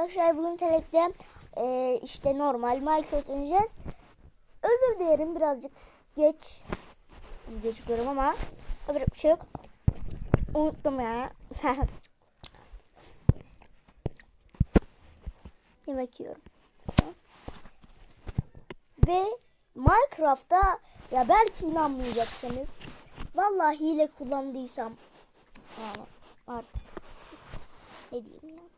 arkadaşlar bugün Select'te e, işte normal Minecraft oynayacağız. Özür dilerim birazcık geç video çıkıyorum ama yapacak bir şey yok. Unuttum ya. Yemek yiyorum. Ve Minecraft'ta ya belki inanmayacaksınız. Vallahi hile kullandıysam yani artık ne diyeyim ya.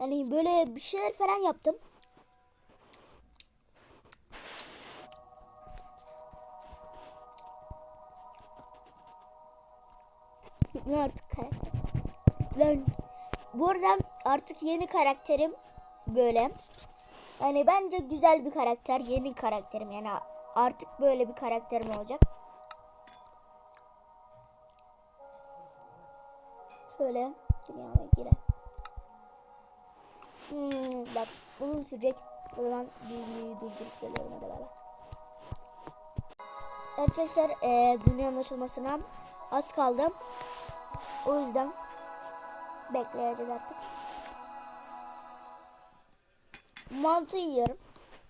Yani böyle bir şeyler falan yaptım. Ne artık karakter. Lan. Artık yeni karakterim böyle. Yani bence güzel bir karakter. Yeni karakterim yani artık böyle bir karakterim olacak. Uzun sürecek. O zaman videoyu durdurup geliyorum hadi beraber. Arkadaşlar e, dünyanın açılmasına az kaldı. O yüzden bekleyeceğiz artık. Mantı yiyorum.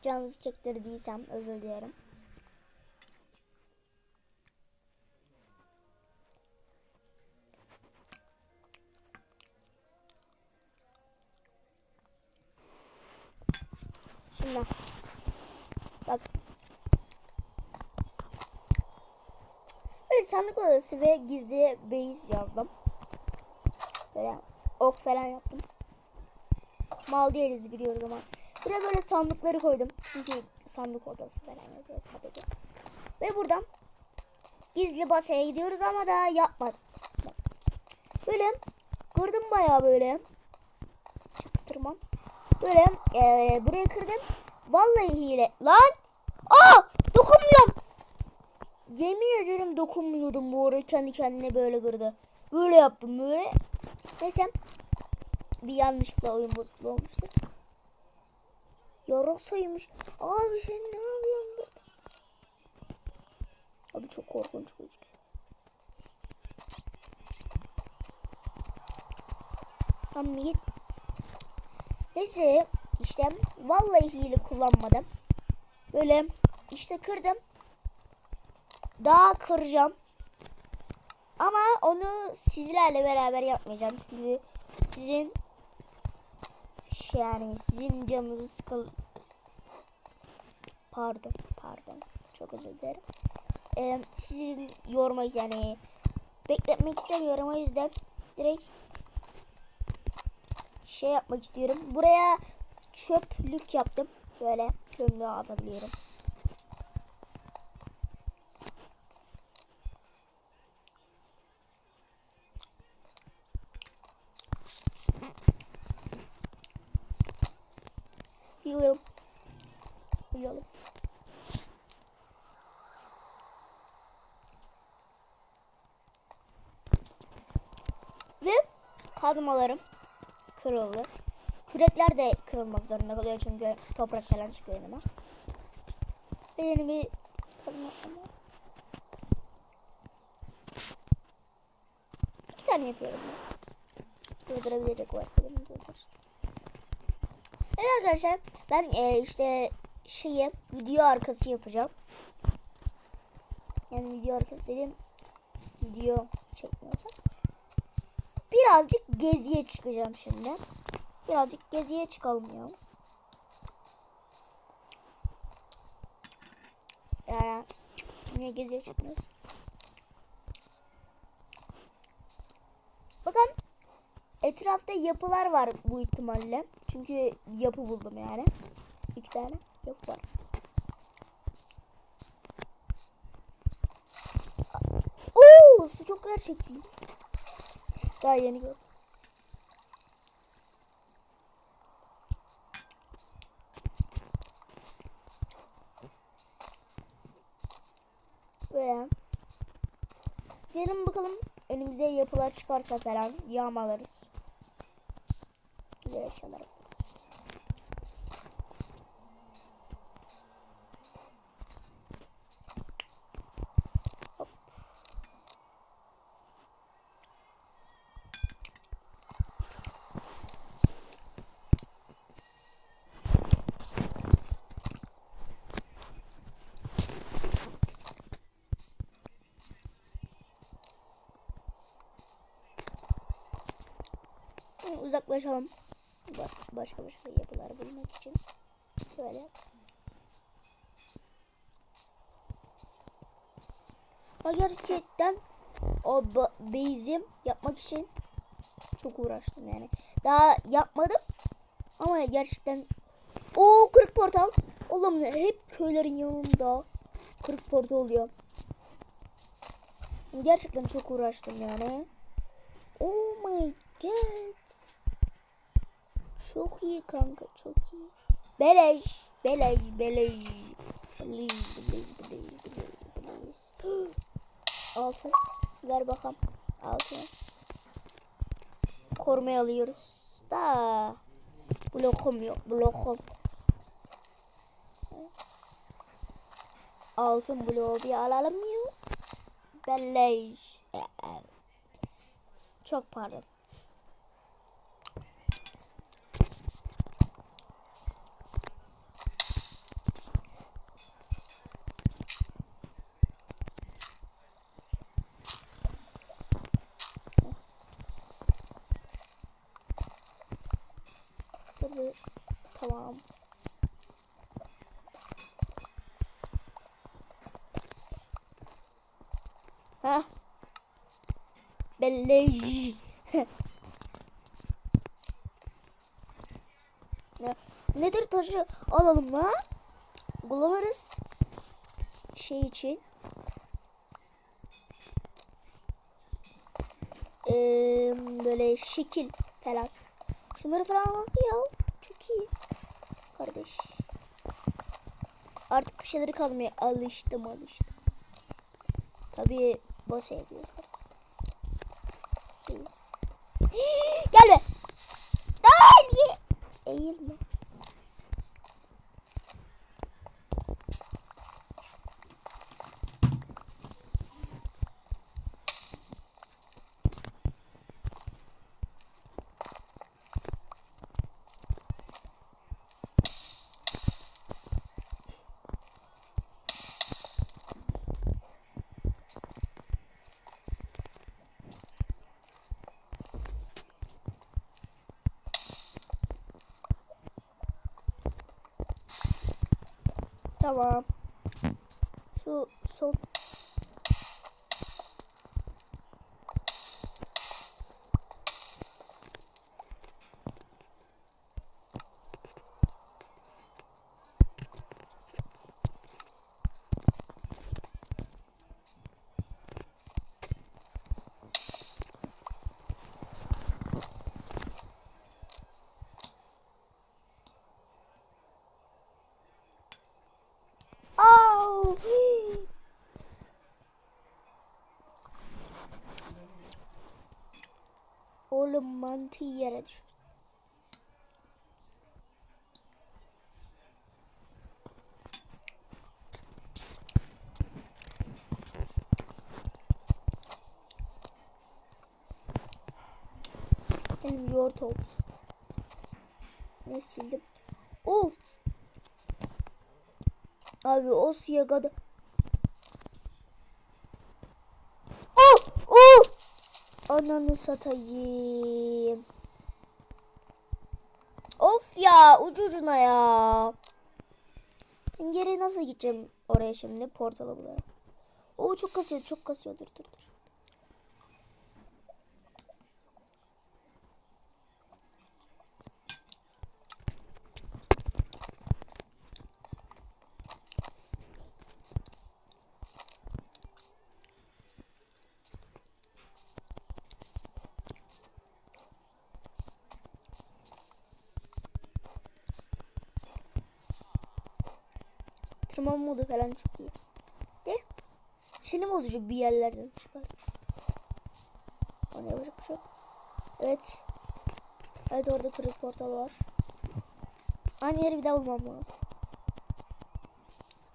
Canınızı çektirdiysem özür dilerim. Şimdi bak. Böyle sandık odası ve gizli base yazdım. Böyle ok falan yaptım. Mal değiliz biliyoruz ama. Buraya böyle sandıkları koydum. Çünkü sandık odası falan yapıyor tabii ki. Ve buradan gizli basaya gidiyoruz ama daha yapmadım. Böyle kırdım bayağı böyle. Çaktırmam. Böyle eee buraya kırdım. Vallahi hile. Lan! Aa! Dokunmuyorum. Yemin ederim dokunmuyordum bu arada kendi kendine böyle kırdı. Böyle yaptım böyle. Neyse bir yanlışlıkla oyun bozukluğu olmuştu. Yarasaymış. Abi sen ne yapıyorsun? be? Abi çok korkunç gözüküyor. Tamam git. Neyse işte vallahi hile kullanmadım. Böyle işte kırdım. Daha kıracağım. Ama onu sizlerle beraber yapmayacağım. Çünkü sizin şey yani sizin canınızı sıkıl pardon pardon çok özür dilerim. Ee, sizin yorma yani bekletmek istemiyorum o yüzden direkt şey yapmak istiyorum. Buraya çöplük yaptım. Böyle çöplüğü atabiliyorum. Uyuyalım. Uyuyalım. Ve kazmalarım kırıldı. Kürekler de kırılmak zorunda kalıyor çünkü toprak falan çıkıyor önüme. Ve yeni bir kazma. İki tane yapıyorum ben. Durdurabilecek varsa beni durdursun. Evet arkadaşlar ben e, işte şeyi video arkası yapacağım. Yani video arkası dediğim video çekmiyorum. Birazcık geziye çıkacağım şimdi. Birazcık geziye çıkalım ya. Ya niye geziye çıkmıyoruz? Bakın etrafta yapılar var bu ihtimalle. Çünkü yapı buldum yani. İki tane yapı var. Oo, su çok gerçekçi. Daha yeni gördüm. Gelin bakalım önümüze yapılar çıkarsa falan yağmalarız. Güzel eşyalar uzaklaşalım. Ba- Başka başka yapılar bulmak için. Böyle. Ama gerçekten o ba- base'i yapmak için çok uğraştım yani. Daha yapmadım ama gerçekten o 40 portal. Oğlum hep köylerin yanında 40 portal oluyor. Gerçekten çok uğraştım yani. Oh my god. Çok iyi kanka çok iyi. Beleş beleş beleş. Beleş beleş beleş beleş. beleş. Altın ver bakalım. Altın. Korumaya alıyoruz. Da blokum yok blokum. Altın bloğu bir alalım mı? Beleş. Çok pardon. Ha? Beleş. ne? Nedir taşı alalım ha? Kullanırız. Şey için. Ee, böyle şekil falan. Şunları falan bak ya. Çok iyi. Kardeş. Artık bir şeyleri kazmaya alıştım alıştım. Tabii boss yapıyoruz. Biz. Gel be. Ay niye? Eğilme. Tamam. Şu son. Au! Oğlum mantı yere düştü. Benim yoğurt oldu. Ne sildim? Oh! Abi o siyagada. Oh! Oh! Ananı satayım. Of ya ucu ucuna ya. Ben geri nasıl gideceğim oraya şimdi portala buraya. Oo çok kasıyor çok kasıyor dur dur dur. Tırmanma modu falan çok iyi. De sinir bozucu bir yerlerden çıkar. Ona yapacak bir şey. Evet. Evet orada kırık portal var. Aynı yeri bir daha bulmam lazım.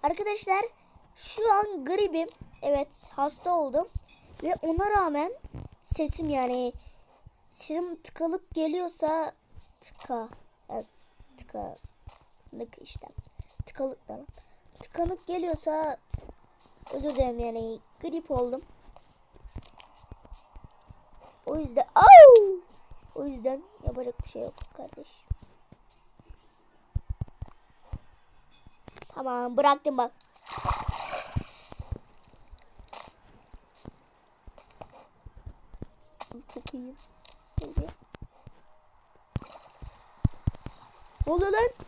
Arkadaşlar şu an gribim. Evet hasta oldum. Ve ona rağmen sesim yani sesim tıkalık geliyorsa tıka. Evet, tıkalık işte. Tıkalık da lan. Tıkanık geliyorsa özür dilerim yani grip oldum. O yüzden au! O yüzden yapacak bir şey yok kardeş. Tamam bıraktım bak. Çok. Böyle. Ne oluyor lan?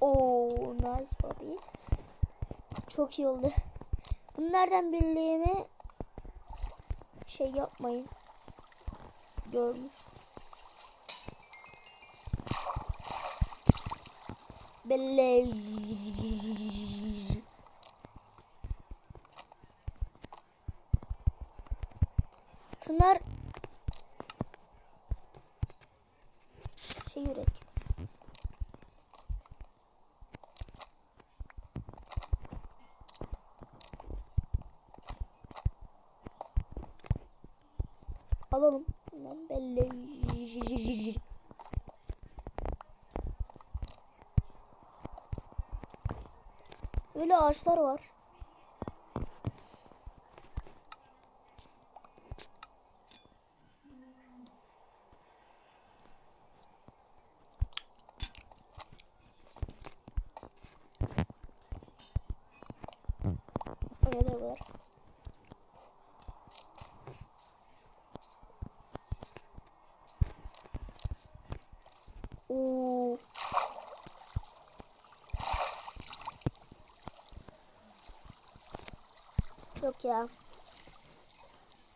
Oo, nice Bobby. Çok iyi oldu. Bunlardan birliğimi şey yapmayın. Görmüş. Belle. Alalım. Bundan belli. Böyle ağaçlar var. Öyle de var. Yok ya.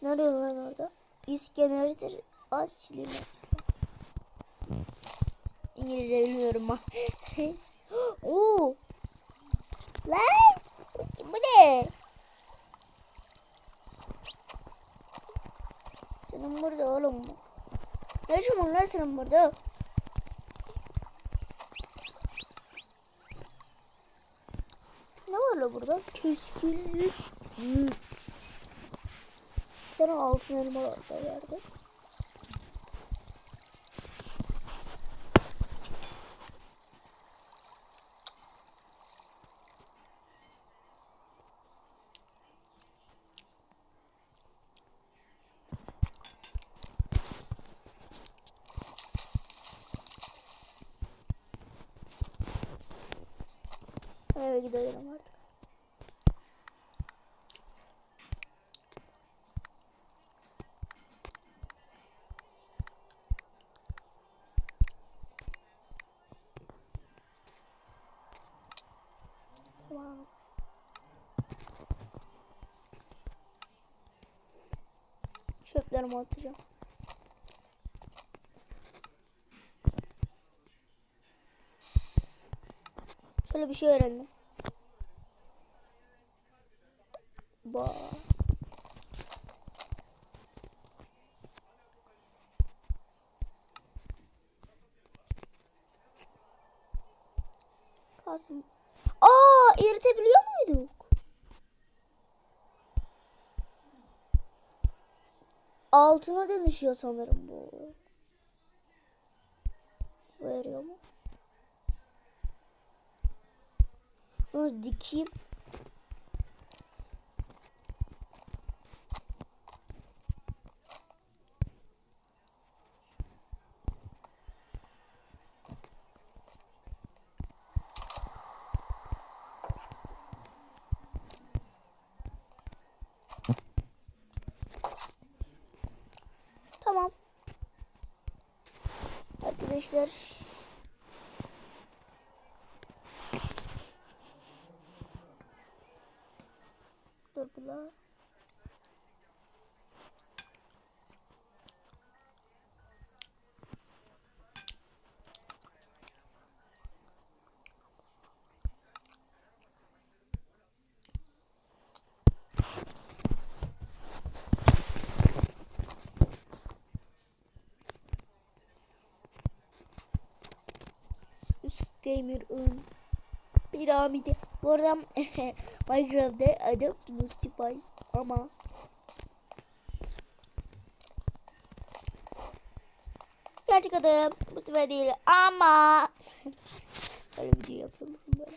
Nerede lan orada? İskender az silinmek İngilizce bilmiyorum ben. Oo. Lan. Bu ne? Senin burada oğlum. Ne işin var lan senin burada? La burada? Keskinlik güç. Bir tane altın elma var da yerde. Eve gidelim artık. Tamam. Çöplerimi atacağım. Şöyle bir şey öğrendim. Ba. Kasım. Aa, eritebiliyor muyduk? Altına dönüşüyor sanırım bu. Veriyor mu? Bunu dikeyim. Tamam. Arkadaşlar. Dur bir la. Gamer ın. Piramidi. Bu arada Minecraft'ta adım Mustify ama gerçek adım. Sefer değil ama. böyle video yapıyormuşum böyle.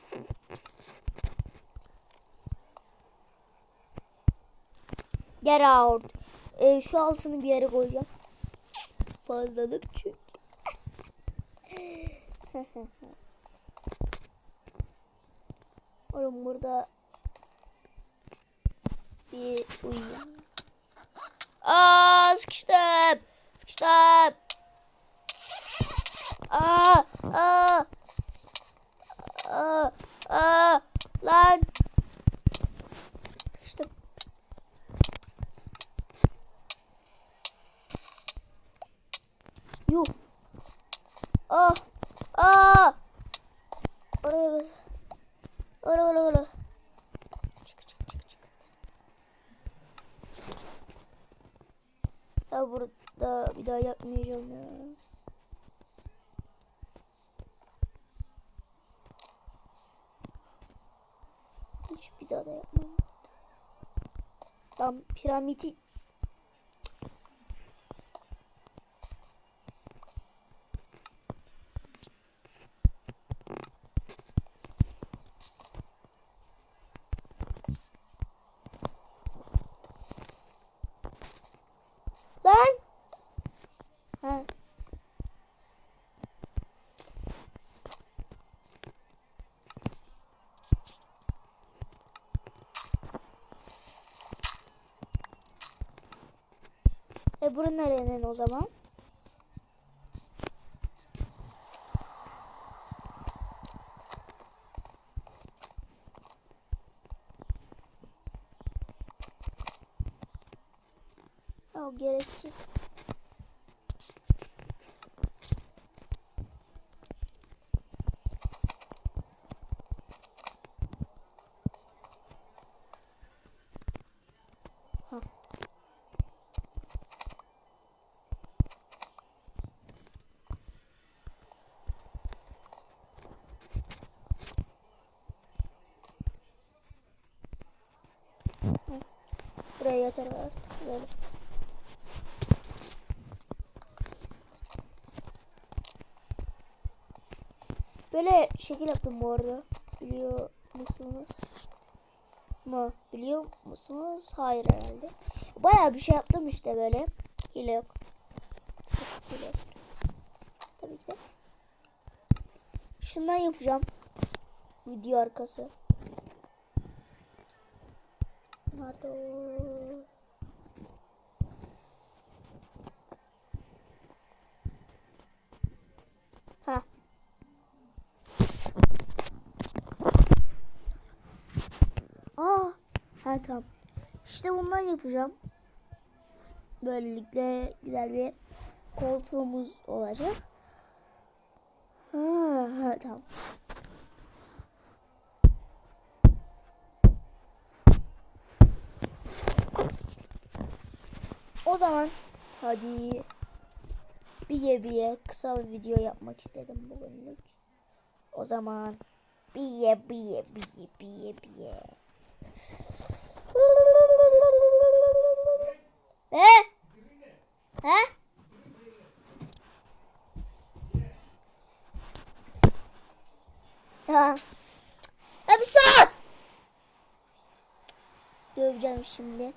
Get out. Ee, şu altını bir yere koyacağım. Fazlalık çünkü. Oğlum burada bir uyuyayım. Aa sıkıştım. Sıkıştım. Aa, aa. Aa, aa. Lan. Sıkıştım. Yuh. Ah. Aa. Oraya kız. Oraya oraya oraya. Çık çık çık çık. Ya burada bir daha yapmayacağım ya. Hiç bir daha da yapmam. Tam piramidi Lan. Ha. E bura nerenin o zaman? Ha, o gereksiz. Ha. Hı. Buraya yeter artık böyle. Böyle şekil yaptım bu arada. Biliyor musunuz? Mu? Biliyor musunuz? Hayır herhalde. Bayağı bir şey yaptım işte böyle. Hile yok. Hile yok. Tabii ki. Şundan yapacağım. Video arkası. Nerede o? Ha. Aa, ha tamam. İşte bundan yapacağım. Böylelikle güzel bir koltuğumuz olacak. Ha, ha tamam. O zaman hadi biye biye kısa bir video yapmak istedim bugünlük. O zaman biye biye biye biye biye. Ne? He? Ya. Ya bir sus! Döveceğim şimdi.